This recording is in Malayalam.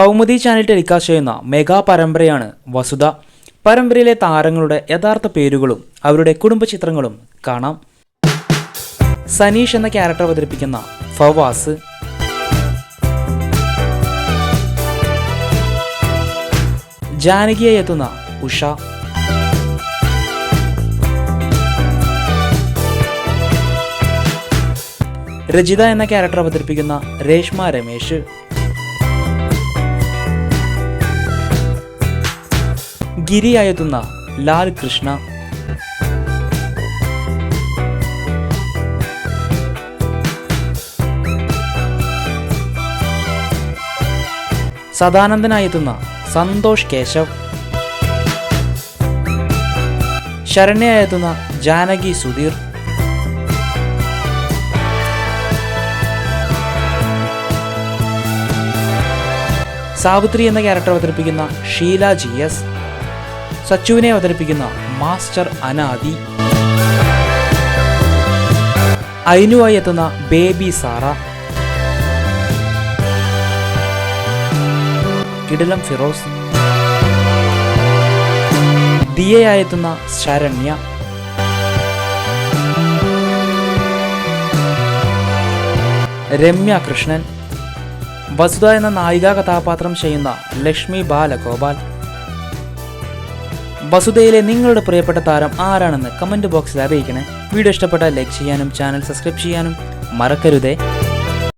കൗമുദി ചാനൽ ടെലികാസ്റ്റ് ചെയ്യുന്ന മെഗാ പരമ്പരയാണ് വസുധ. പരമ്പരയിലെ താരങ്ങളുടെ യഥാർത്ഥ പേരുകളും അവരുടെ കുടുംബ ചിത്രങ്ങളും കാണാം. സനീഷ് എന്ന ക്യാരക്ടർ അവതരിപ്പിക്കുന്ന ഫവാസ്. ജാനകിയായി എത്തുന്ന ഉഷ. രജിത എന്ന ക്യാരക്ടർ അവതരിപ്പിക്കുന്ന രേഷ്മ രമേശ്. ഗിരിയായി എത്തുന്ന ലാൽ കൃഷ്ണ. സദാനന്ദനായെത്തുന്ന സന്തോഷ് കേശവ്. ശരണ്യായെത്തുന്ന ജാനകി സുധീർ. സാവിത്രി എന്ന ക്യാരക്ടർ അവതരിപ്പിക്കുന്ന ഷീല ജി എസ്. സച്ചുവിനെ അവതരിപ്പിക്കുന്ന മാസ്റ്റർ അനാദി. അയിനുവായി എത്തുന്ന ബേബി സാറ. കിടിലം ഫിറോസ്. ദിയയായി എത്തുന്ന ശരണ്യ. രമ്യ കൃഷ്ണൻ. വസുധ എന്ന നായികാ കഥാപാത്രം ചെയ്യുന്ന ലക്ഷ്മി ബാലഗോപാൽ. വസുധയിലെ നിങ്ങളുടെ പ്രിയപ്പെട്ട താരം ആരാണെന്ന് കമന്റ് ബോക്സിൽ അറിയിക്കണേ. വീഡിയോ ഇഷ്ടപ്പെട്ടാൽ ലൈക്ക് ചെയ്യാനും ചാനൽ സബ്സ്ക്രൈബ് ചെയ്യാനും മറക്കരുതേ.